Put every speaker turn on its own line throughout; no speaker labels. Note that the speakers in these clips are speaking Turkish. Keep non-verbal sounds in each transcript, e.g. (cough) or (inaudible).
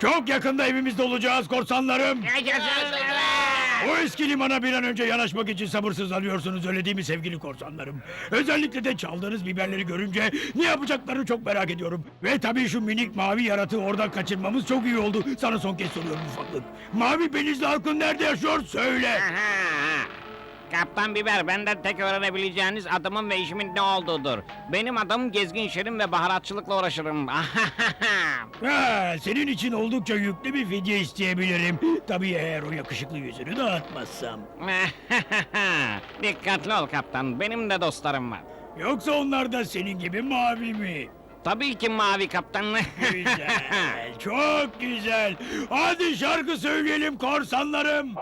Çok yakında evimizde olacağız korsanlarım. O eski limana bir an önce yanaşmak için sabırsızlanıyorsunuz öyle değil mi sevgili korsanlarım? Özellikle de çaldığınız biberleri görünce ne yapacaklarını çok merak ediyorum. Ve tabii şu minik mavi yaratığı oradan kaçırmamız çok iyi oldu. Sana son kez soruyorum ufaklık. Mavi benizli halkın nerede yaşıyor söyle.
Kaptan Biber, benden tek öğrenebileceğiniz adımın ve işimin ne olduğudur. Benim adım Gezgin Şirin ve baharatçılıkla uğraşırım. (laughs)
Ha, senin için oldukça yüklü bir fidye isteyebilirim. Tabii eğer o yakışıklı yüzünü dağıtmazsam. (laughs)
Dikkatli ol kaptan, benim de dostlarım var.
Yoksa onlar da senin gibi mavi mi?
Tabii ki mavi kaptan. (laughs)
Güzel, çok güzel. Hadi şarkı söyleyelim korsanlarım.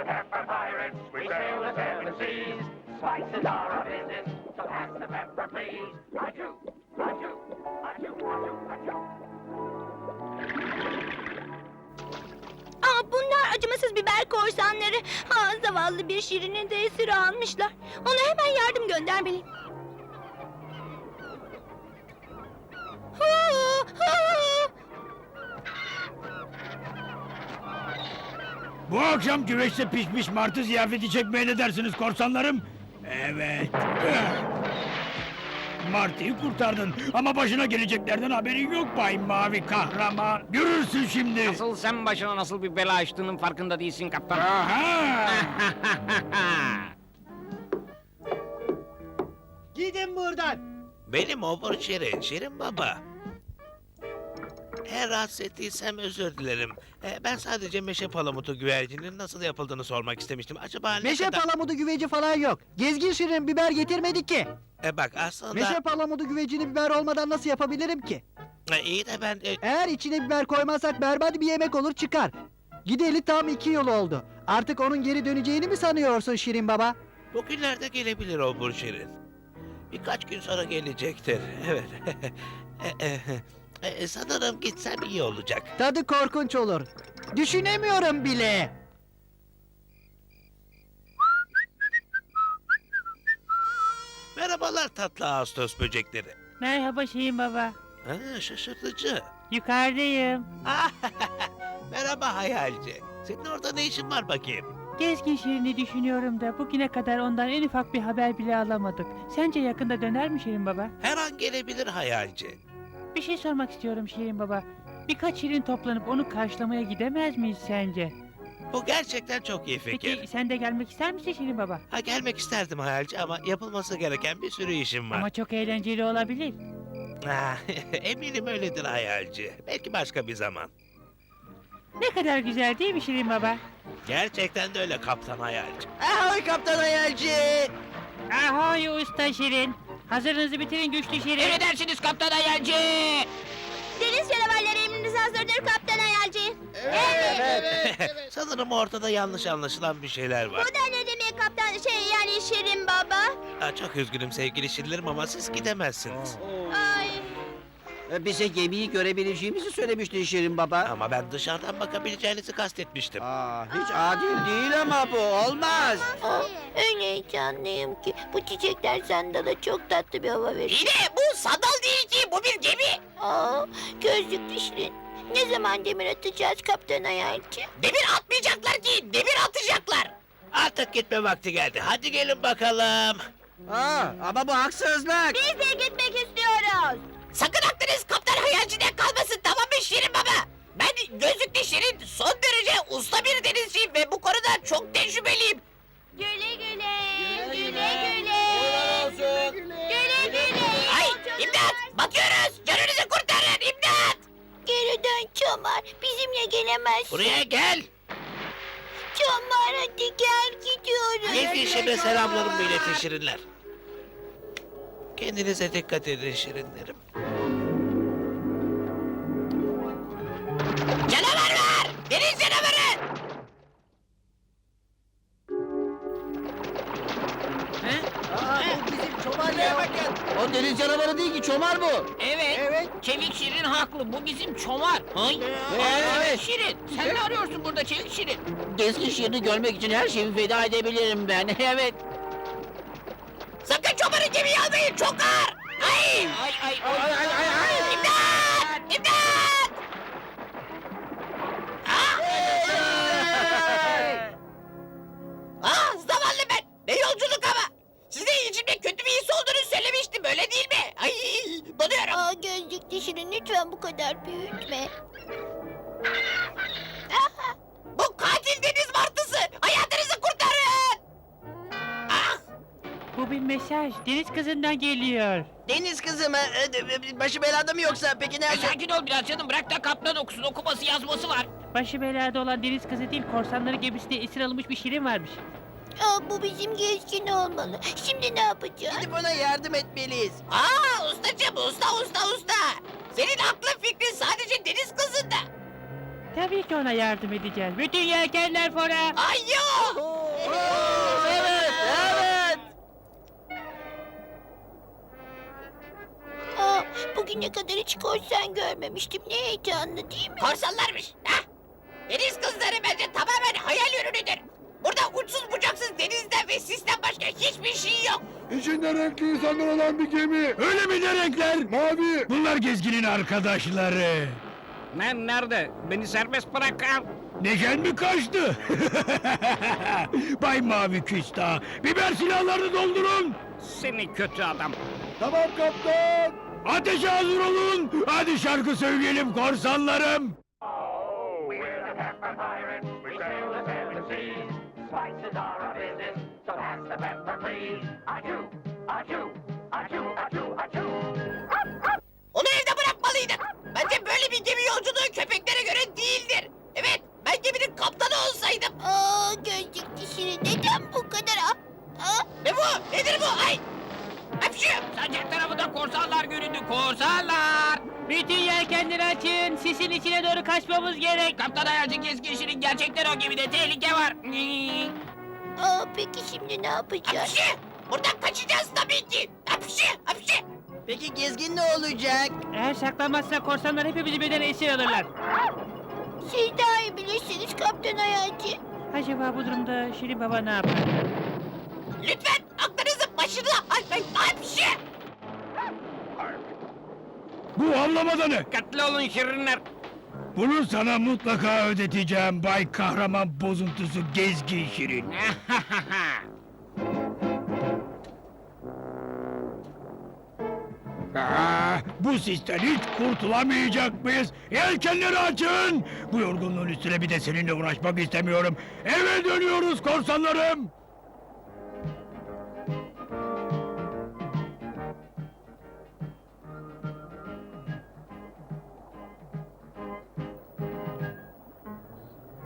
The pepper pirates. We sail the seven seas. Spices are our business, so pass the pepper, please. Achoo, achoo, achoo, achoo, achoo.
Aa, bunlar acımasız biber korsanları. Ha, zavallı bir şirinin de esir almışlar. Ona hemen yardım göndermeliyim. Ha, ha.
Bu akşam güveçte pişmiş martı ziyafeti çekmeye ne dersiniz korsanlarım? Evet. (laughs) Martıyı kurtardın ama başına geleceklerden haberin yok Bay Mavi Kahraman. Görürsün şimdi.
Asıl sen başına nasıl bir bela açtığının farkında değilsin kaptan.
Aha! (laughs)
Gidin buradan.
Benim obur Şirin, Şirin Baba. Eğer rahatsız ettiysem özür dilerim. Ee, ben sadece meşe palamutu güvercinin nasıl yapıldığını sormak istemiştim. Acaba ne
Meşe
kadar...
palamudu güveci falan yok. Gezgin şirin biber getirmedik ki.
Ee, bak aslında...
Meşe palamudu güvecini biber olmadan nasıl yapabilirim ki?
Ee, iyi de ben... e,
Eğer içine biber koymazsak berbat bir yemek olur çıkar. Gideli tam iki yıl oldu. Artık onun geri döneceğini mi sanıyorsun Şirin Baba?
bugünlerde gelebilir obur Şirin. Birkaç gün sonra gelecektir. Evet. (laughs) E, e, e, sanırım gitsem iyi olacak.
Tadı korkunç olur. Düşünemiyorum bile.
Merhabalar tatlı Ağustos böcekleri.
Merhaba Şirin Baba.
Ha, şaşırtıcı.
Yukarıdayım. (laughs)
Merhaba hayalci. Senin orada ne işin var bakayım?
Gezgin Şirin'i düşünüyorum da bugüne kadar ondan en ufak bir haber bile alamadık. Sence yakında döner mi Şirin Baba?
Her an gelebilir hayalci.
Bir şey sormak istiyorum Şirin Baba. Birkaç Şirin toplanıp onu karşılamaya gidemez miyiz sence?
Bu gerçekten çok iyi fikir.
Peki sen de gelmek ister misin Şirin Baba?
Ha gelmek isterdim hayalci ama yapılması gereken bir sürü işim var.
Ama çok eğlenceli olabilir.
Ha, (laughs) eminim öyledir hayalci. Belki başka bir zaman.
Ne kadar güzel değil mi Şirin Baba?
Gerçekten de öyle kaptan hayalci.
Ahoy kaptan hayalci.
Ahoy usta Şirin. Hazırınızı bitirin güçlü Şirin.
Emredersiniz kaptan hayalci.
Deniz canavarları emrinize hazırdır kaptan hayalci. (laughs)
Sanırım ortada yanlış anlaşılan bir şeyler var.
Bu da ne demek kaptan şey yani Şirin baba?
Ha, çok üzgünüm sevgili şirinlerim ama siz gidemezsiniz.
Ay.
E, Bize gemiyi görebileceğimizi söylemiştin Şirin Baba.
Ama ben dışarıdan bakabileceğinizi kastetmiştim.
Aa, hiç adil değil ama bu olmaz.
Öyle heyecanlıyım ki bu çiçekler sandala çok tatlı bir hava veriyor.
İyi de bu sandal değil ki, bu bir gemi.
Aa, gözlüklü Şirin. Ne zaman demir atacağız kaptan hayalci?
Demir atmayacaklar ki, demir atacaklar.
Artık gitme vakti geldi. Hadi gelin bakalım.
Aa, ama bu haksızlık.
Biz de gitmek istiyoruz.
Sakın aklınız kaptan hayalciden kalmasın tamam mı Şirin Baba? Ben gözlüklü Şirin son derece usta bir denizciyim ve bu konuda çok tecrübeliyim.
Güle güle. Güle güle. Güle güle.
Ay
Yolculuklar.
imdat batıyoruz canınızı kurtarın imdat.
Geri dön Çomar. Bizimle gelemezsin.
Buraya gel.
Çomar hadi gel gidiyoruz.
Gezgin Şirin'e selamlarımı iletin şirinler. Kendinize dikkat edin şirinlerim.
Ki çomar bu.
Evet.
Evet
Çevik Şirin haklı. Bu bizim çomar. Ay.
Evet.
Şirin. Sen ne arıyorsun burada Çevik Şirin?
Gezgin şirini görmek için her şeyimi feda edebilirim ben. (laughs) Evet.
Sakın çomarı gemiye almayın. Çok ağır. Ay. Ay ay ay ay ay. ay. İmdat! İmdat! Ah! Ah zavallı ben. Ne yolculuk ama. Size içimde kötü bir his olduğunu söylemiştim öyle değil mi? Ay donuyorum.
Aa gözlüklü Şirin lütfen bu kadar büyütme. (laughs)
Bu katil deniz martısı. Hayatınızı kurtarın. Ah!
Bu bir mesaj. Deniz kızından geliyor.
Deniz kızı mı? Ee, Başı belada mı yoksa? Peki nerede?
Sakin ol biraz canım. Bırak da kaptan okusun. Okuması yazması var.
Başı belada olan deniz kızı değil, korsanların gemisinde esir alınmış bir şirin varmış.
Aa bu bizim gezgin olmalı. Şimdi ne yapacağız?
Gidip ona yardım etmeliyiz.
Aa ustacığım usta usta usta. Senin aklın fikrin sadece deniz kızında.
Tabii ki ona yardım edeceğiz. Bütün yelkenler fora.
Ay yok.
Evet, evet.
Aa bugüne kadar hiç korsan görmemiştim. Ne heyecanlı değil mi?
Korsanlarmış. Hah. Deniz kızları bence tamamen hayal ürünüdür. Burada uçsuz bucaksız denizden ve sisten başka hiçbir şey yok.
İçinde renkli insanlar olan bir gemi. Öyle mi renkler? Mavi. Bunlar gezginin arkadaşları.
Ben nerede? Beni serbest bırakın.
Neşen mi kaçtı? (laughs) Bay Mavi Küstah, biber silahlarını doldurun.
Seni kötü adam.
Tamam kaptan. Ateşe hazır olun. Hadi şarkı söyleyelim korsanlarım.
Bence böyle bir gemi yolculuğu köpeklere göre değildir. Evet ben geminin kaptanı olsaydım.
Aa gözlüklü Şirin neden bu kadar? Aa,
Ne bu? Nedir bu? Ay! Hapşu! Sancak tarafında korsanlar göründü. Korsanlar!
Bütün yelkenleri açın. Sisin içine doğru kaçmamız gerek.
Kaptan Ayarcı Gezginşi'nin gerçekten o gemide tehlike var.
aa peki şimdi ne yapacağız?
Hapşu! Buradan kaçacağız tabii ki. Hapşu! Hapşu!
Peki gezgin ne olacak?
Eğer saklanmazsak korsanlar hepimizi birden esir alırlar.
Siz daha iyi bilirsiniz Kaptan Hayalci.
Acaba bu durumda Şirin Baba ne yapar?
Lütfen aklınızı başına almayın. Hapşu!
Bu havlamadanı.
Dikkatli olun şirinler.
Bunu sana mutlaka ödeteceğim Bay Kahraman Bozuntusu Gezgin Şirin. (laughs) Aa, bu sisten hiç kurtulamayacak mıyız? Yelkenleri açın! Bu yorgunluğun üstüne bir de seninle uğraşmak istemiyorum. Eve dönüyoruz korsanlarım!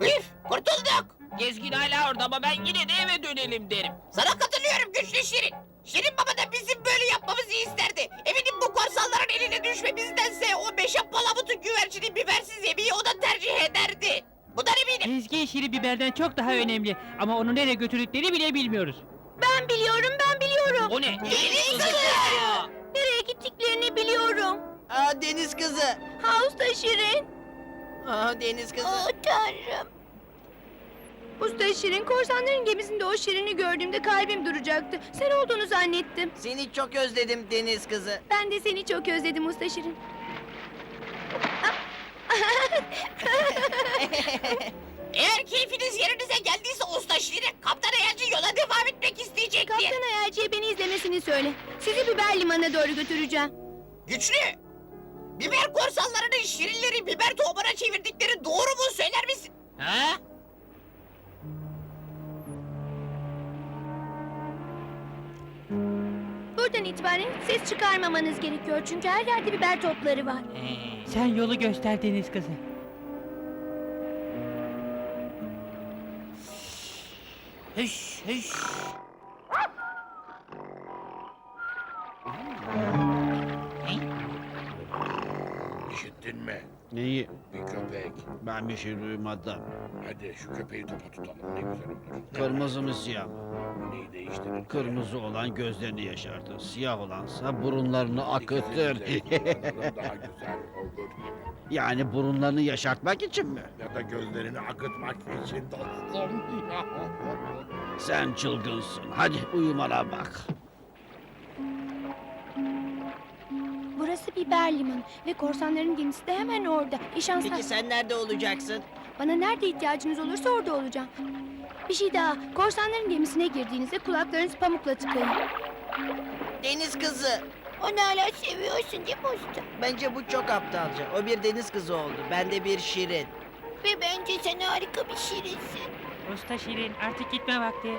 Üf! Kurtulduk! Gezgin hala orada ama ben yine de eve dönelim derim. Sana katılıyorum güçlü Şirin. Şirin Baba da bizim böyle yapmamızı isterdi. Eminim bu korsanların eline düşmemizdense o meşe palamutun güvercini bibersiz yemeği o da tercih ederdi. Bundan eminim.
Ezgi Şirin biberden çok daha önemli. Ama onu nereye götürdüklerini bile bilmiyoruz.
Ben biliyorum ben biliyorum.
O ne? Deniz kızı!
Nereye gittiklerini biliyorum.
Aa deniz kızı.
Ha usta Şirin.
Aa deniz kızı.
Aa tanrım. Usta Şirin korsanların gemisinde o Şirin'i gördüğümde kalbim duracaktı. Sen olduğunu zannettim.
Seni çok özledim deniz kızı.
Ben de seni çok özledim Usta Şirin. (laughs)
Eğer keyfiniz yerinize geldiyse usta Şirin kaptan Ayacı yola devam etmek isteyecektir.
Kaptan Hayalci'ye beni izlemesini söyle. Sizi biber limanına doğru götüreceğim.
Güçlü! Biber korsanlarının şirinleri biber tohumuna çevirdikleri doğru mu söyler misin?
İtibaren ses çıkarmamanız gerekiyor. Çünkü her yerde biber topları var.
Sen yolu göster deniz kızı.
Hış hış.
Neyi?
Bir köpek.
Ben bir şey duymadım.
Hadi şu köpeği topa tutalım ne güzel olur.
Kırmızı mı siyah mı?
Neyi değiştirin?
Kırmızı olan gözlerini yaşartır. Siyah olansa burunlarını akıtır.
İkisini de kullanalım, daha güzel olur.
yani burunlarını yaşartmak için mi?
Ya da gözlerini akıtmak için dostum.
Sen çılgınsın. Hadi uyumana bak.
Burası biber limanı ve korsanların gemisi de hemen orada. İyi şanslar.
Peki sen nerede olacaksın?
Bana nerede ihtiyacınız olursa orada olacağım. Bir şey daha. Korsanların gemisine girdiğinizde kulaklarınızı pamukla tıkayın.
Deniz kızı.
Onu hala seviyorsun değil mi usta?
Bence bu çok aptalca. O bir deniz kızı oldu. Ben de bir şirin.
Ve bence sen harika bir şirinsin.
Usta Şirin artık gitme vakti.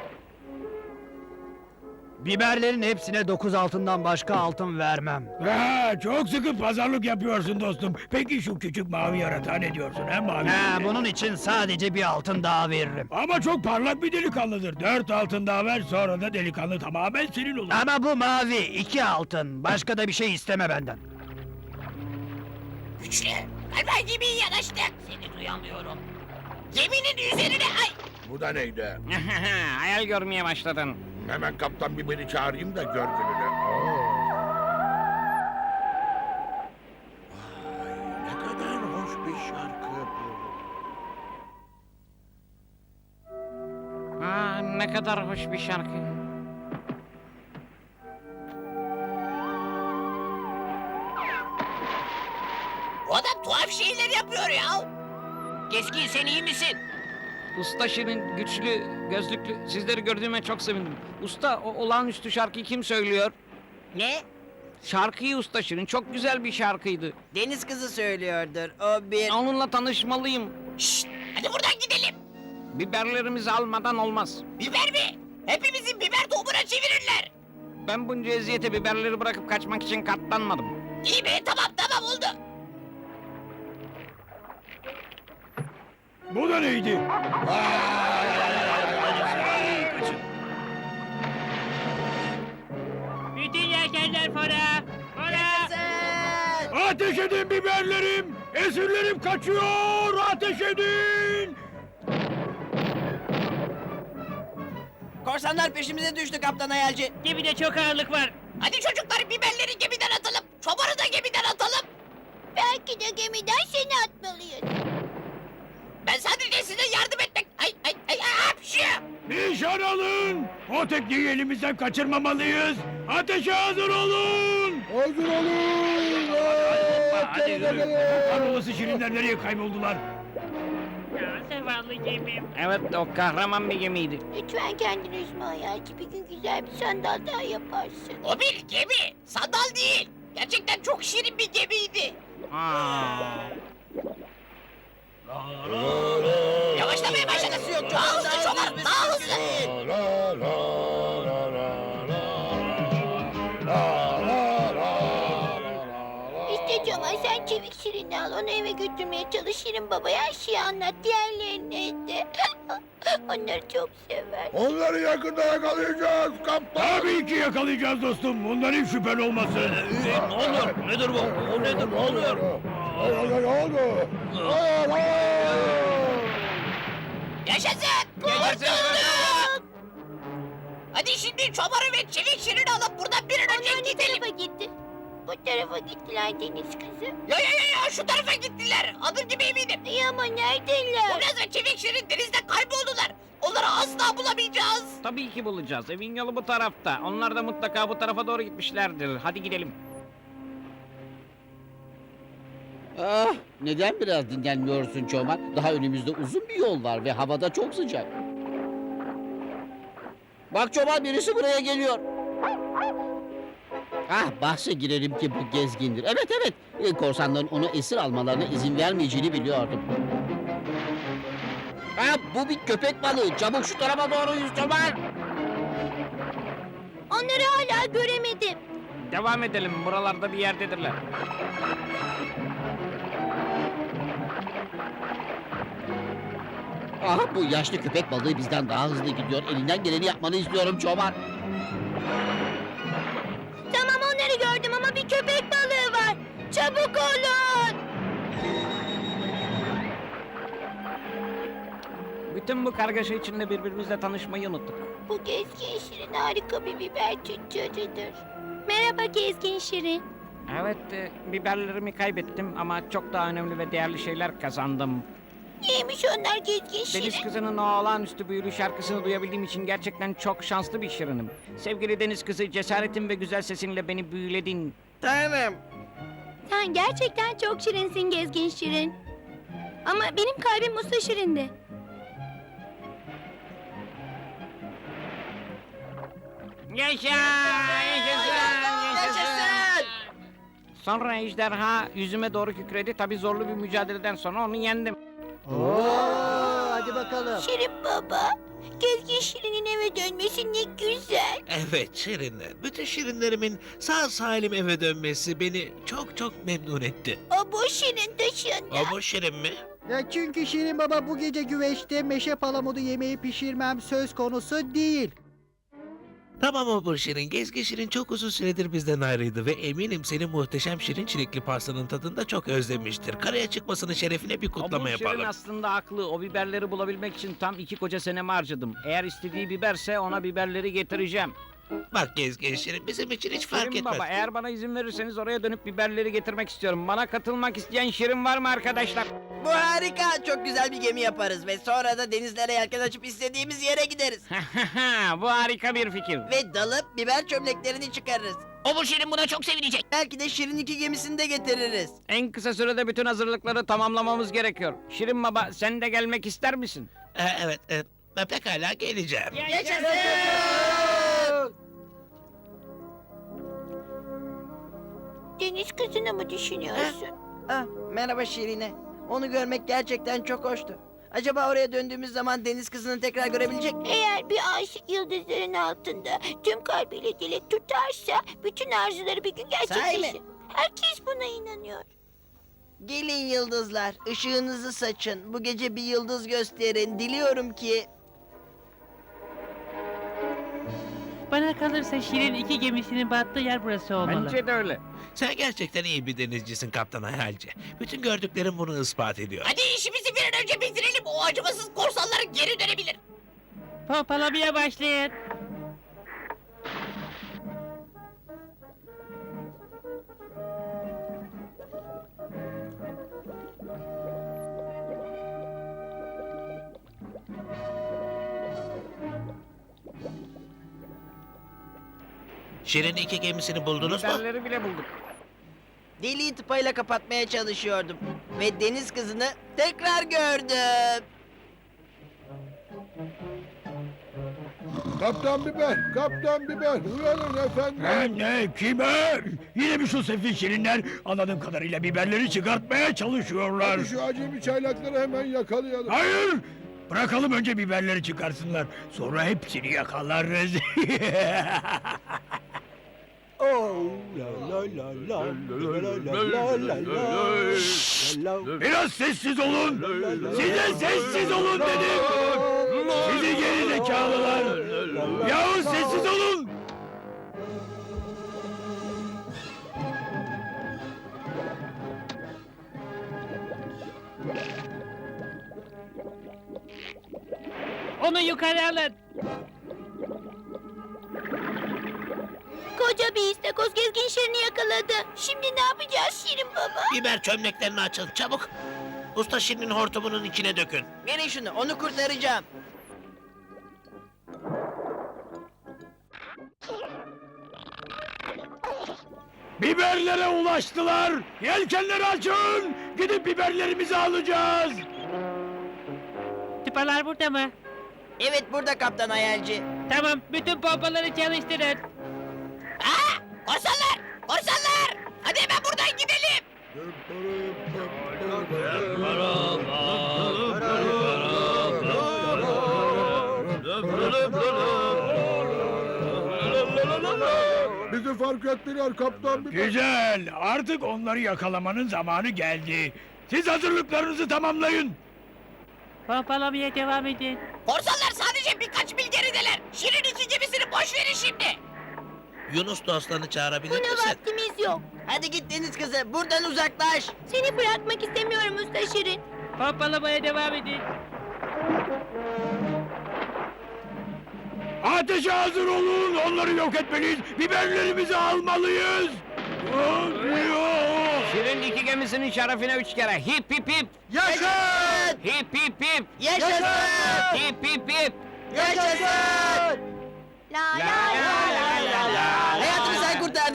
Biberlerin hepsine dokuz altından başka altın vermem.
Ha, çok sıkı pazarlık yapıyorsun dostum. Peki şu küçük mavi yaratığa ne diyorsun he mavi?
Ha, bunun için sadece bir altın daha veririm.
Ama çok parlak bir delikanlıdır. Dört altın daha ver sonra da delikanlı tamamen senin olur.
Ama bu mavi, iki altın. Başka da bir şey isteme benden.
Güçlü. Galiba gemiye yanaştık. Seni duyamıyorum. Geminin üzerine ay.
Bu da neydi? (laughs)
Hayal görmeye başladın.
Hemen kaptan bir beni çağırayım da gör gününü. Oo. Vay ne kadar hoş bir şarkı bu.
Aa, ne kadar hoş bir şarkı.
Bu adam tuhaf şeyler yapıyor ya. Keskin sen iyi misin?
Usta Şirin, güçlü, gözlüklü. Sizleri gördüğüme çok sevindim. Usta, o olağanüstü şarkıyı kim söylüyor?
Ne?
Şarkıyı Usta Şirin, çok güzel bir şarkıydı.
Deniz kızı söylüyordur. O bir...
Onunla tanışmalıyım.
Şşt! Hadi buradan gidelim.
Biberlerimizi almadan olmaz.
Biber mi? Hepimizi biber tohumuna çevirirler.
Ben bunca eziyete biberleri bırakıp kaçmak için katlanmadım.
İyi be tamam tamam oldu.
Bu da neydi?
Bütün yelkenler fora! Fora!
Sen!
Ateş edin biberlerim! Esirlerim kaçıyor! Ateş edin!
Korsanlar peşimize düştü kaptan hayalci.
Gemide çok ağırlık var.
Hadi çocuklar biberleri gemiden atalım. Çobanı da gemiden atalım.
Belki de gemiden seni atmalıyız.
Ben sadece size yardım etmek... Ay ay ay ay hapşu!
Nişan alın! O tekneyi elimizden kaçırmamalıyız! Ateşe hazır olun!
Hazır olun.
Hadi yürü! Kahrolası şirinler nereye kayboldular?
Ya, zavallı gemim.
Evet, o kahraman bir gemiydi.
Lütfen kendini üzme hayalci. Bir gün güzel bir sandal daha yaparsın.
O bir gemi. Sandal değil. Gerçekten çok şirin bir gemiydi.
Aa.
Yavaşlamaya başladı. Yok, daha hızlı çoban, daha hızlı.
İşte Cemal sen çevik şirini al. Onu eve götürmeye çalış. Şirin babaya her şeyi anlat. Diğerlerine de. (laughs) Onları çok sever.
Onları yakında yakalayacağız kaptan.
Tabii ki yakalayacağız dostum. Bundan hiç şüphen olmasın.
Ee, ee, Onur, nedir bu? O nedir?
Onur.
Yaşasın. Kurtulduk. Hadi şimdi çobanı ve çevik şirini alıp buradan bir an önce
ne
gidelim.
tarafa gitti? Bu tarafa gittiler deniz kızı.
Ya ya ya ya şu tarafa gittiler. Adım gibi eminim.
İyi ama neredeler?
Poyraz ve çevik şirin denizde kayboldular. Onları asla bulamayacağız.
Tabii ki bulacağız. Evin yolu bu tarafta. Onlar da mutlaka bu tarafa doğru gitmişlerdir. Hadi gidelim.
Ah, neden biraz dinlenmiyorsun Çoban? Daha önümüzde uzun bir yol var ve havada çok sıcak. Bak Çoban birisi buraya geliyor. Ah bahse girerim ki bu gezgindir. Evet evet. E, Korsanların onu esir almalarına izin vermeyeceğini biliyordum. Ah bu bir köpek balığı. Çabuk şu tarafa doğru yüz Çoban.
Onları hala göremedim.
Devam edelim. Buralarda bir yerdedirler.
Aha bu yaşlı köpek balığı bizden daha hızlı gidiyor. Elinden geleni yapmanı istiyorum çoban.
Tamam onları gördüm ama bir köpek balığı var. Çabuk olun.
Bütün bu kargaşa içinde birbirimizle tanışmayı unuttuk.
Bu gezgin şirin harika bir biber tüccarıdır. Merhaba gezgin şirin.
Evet, e, biberlerimi kaybettim ama çok daha önemli ve değerli şeyler kazandım.
Neymiş onlar gezgin
Deniz kızının o olağanüstü büyülü şarkısını duyabildiğim için gerçekten çok şanslı bir şirinim. Sevgili deniz kızı cesaretin ve güzel sesinle beni büyüledin.
Tanrım.
Sen gerçekten çok şirinsin gezgin şirin. Ama benim kalbim usta şirindi.
Yaşa! Yaşasın! Yaşasın! Sonra ejderha yüzüme doğru kükredi. Tabii zorlu bir mücadeleden sonra onu yendim.
Oo, hadi bakalım.
Şirin baba, gezgin şirinin eve dönmesi ne güzel.
Evet Şirinler. Bütün Şirinlerimin sağ salim eve dönmesi beni çok çok memnun etti.
O bu şirin dışında.
O bu Şirin mi?
Ya çünkü Şirin Baba bu gece güveçte meşe palamudu yemeği pişirmem söz konusu değil.
Tamam o bu Şirin. Gezgin Şirin çok uzun süredir bizden ayrıydı ve eminim senin muhteşem Şirin çilekli pastanın tadını da çok özlemiştir. Karaya çıkmasının şerefine bir kutlama
o bu şirin
yapalım.
aslında haklı. O biberleri bulabilmek için tam iki koca senemi harcadım. Eğer istediği biberse ona biberleri getireceğim.
Bak Gezgin Şirin bizim için hiç fark
Şirin
etmez.
baba eğer bana izin verirseniz oraya dönüp biberleri getirmek istiyorum. Bana katılmak isteyen Şirin var mı arkadaşlar?
Bu harika. Çok güzel bir gemi yaparız ve sonra da denizlere yelken açıp istediğimiz yere gideriz.
bu harika bir fikir.
Ve dalıp biber çömleklerini çıkarırız.
O bu şirin buna çok sevinecek.
Belki de Şirin iki gemisini de getiririz.
En kısa sürede bütün hazırlıkları tamamlamamız gerekiyor. Şirin baba sen de gelmek ister misin?
Ee, evet, e, ben pekala geleceğim.
Deniz kızını mı düşünüyorsun?
Ah, merhaba Şirine. Onu görmek gerçekten çok hoştu. Acaba oraya döndüğümüz zaman deniz kızını tekrar görebilecek miyim?
Eğer bir aşık yıldızların altında tüm kalbiyle dilek tutarsa bütün arzuları bir gün gerçekleşir. Herkes buna inanıyor.
Gelin yıldızlar, ışığınızı saçın. Bu gece bir yıldız gösterin. Diliyorum ki...
Bana kalırsa Şirin iki gemisinin battığı yer burası olmalı.
Bence de öyle.
Sen gerçekten iyi bir denizcisin Kaptan Hayalci. Bütün gördüklerim bunu ispat ediyor.
Hadi işimizi bir an önce bitirelim. O acımasız korsanlar geri dönebilir.
Pompalamaya başlayın.
Şirin iki gemisini buldunuz mu?
Biberleri bile bulduk.
Deliği tıpayla kapatmaya çalışıyordum. Ve deniz kızını tekrar gördüm.
Kaptan Biber, Kaptan Biber, uyanın efendim.
Ne ne kime? Yine mi şu sefil şirinler? Anladığım kadarıyla biberleri çıkartmaya çalışıyorlar.
Hadi şu acemi çaylakları hemen yakalayalım.
Hayır! Bırakalım önce biberleri çıkarsınlar. Sonra hepsini yakalarız. (laughs) Biraz sessiz olun. Size sessiz olun dedim. Sizi geri zekalılar. Yahu sessiz olun.
Onu yukarı alın.
Koca bir istakoz gezgin şirini yakaladı. Şimdi ne yapacağız Şirin baba?
Biber çömleklerini açın çabuk. Usta Şirin'in hortumunun içine dökün.
Verin şunu, onu kurtaracağım.
Biberlere ulaştılar. Yelkenleri açın. Gidip biberlerimizi alacağız.
Tıpalar burada mı?
Evet burada kaptan hayalci.
Tamam, bütün pompaları çalıştırın.
Korsanlar! Korsanlar! Hadi hemen buradan gidelim.
Bizi fark ettiler Kaptan.
Güzel. Artık onları yakalamanın zamanı geldi. Siz hazırlıklarınızı tamamlayın.
Pompalamaya devam edin.
Korsanlar sadece birkaç mil gerideler. Şirin iki gemisini boş verin şimdi.
Yunus dostlarını çağırabilir
Buna
misin?
vaktimiz yok.
Hadi git deniz kızı, buradan uzaklaş.
Seni bırakmak istemiyorum usta Şirin.
Pompalamaya devam edin.
Ateşe hazır olun. Onları yok etmeliyiz. Biberlerimizi almalıyız.
Şirin iki gemisinin şerefine üç kere hip hip hip.
Yaşasın!
Hip hip hip.
Yaşasın!
Hip hip hip.
Yaşasın!
La
la
la
la.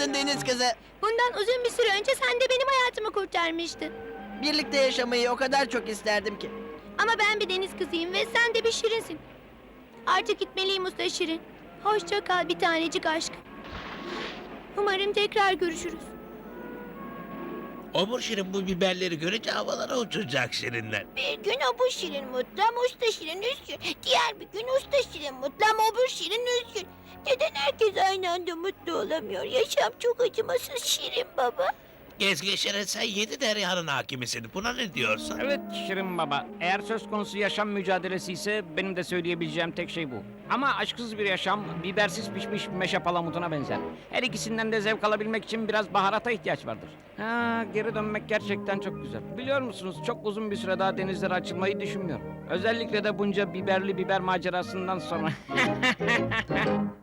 Kurtardın deniz kızı.
Bundan uzun bir süre önce sen de benim hayatımı kurtarmıştın.
Birlikte yaşamayı o kadar çok isterdim ki.
Ama ben bir deniz kızıyım ve sen de bir şirinsin. Artık gitmeliyim usta şirin. Hoşça kal bir tanecik aşk. Umarım tekrar görüşürüz.
Obur Şirin bu biberleri görünce havalara uçacak Şirinler.
Bir gün bu şirin mutlu ama usta şirin üzgün. Diğer bir gün usta şirin mutlu ama öbür şirin üzgün. Neden herkes aynı anda mutlu olamıyor? Yaşam çok acımasız şirin baba.
Gezgin Şirin sen yedi deryanın hakimisin. Buna ne diyorsun?
Evet Şirin Baba, eğer söz konusu yaşam mücadelesi ise benim de söyleyebileceğim tek şey bu. Ama aşksız bir yaşam, bibersiz pişmiş meşe palamutuna benzer. Her ikisinden de zevk alabilmek için biraz baharata ihtiyaç vardır. Ha, geri dönmek gerçekten çok güzel. Biliyor musunuz, çok uzun bir süre daha denizlere açılmayı düşünmüyorum. Özellikle de bunca biberli biber macerasından sonra. (laughs)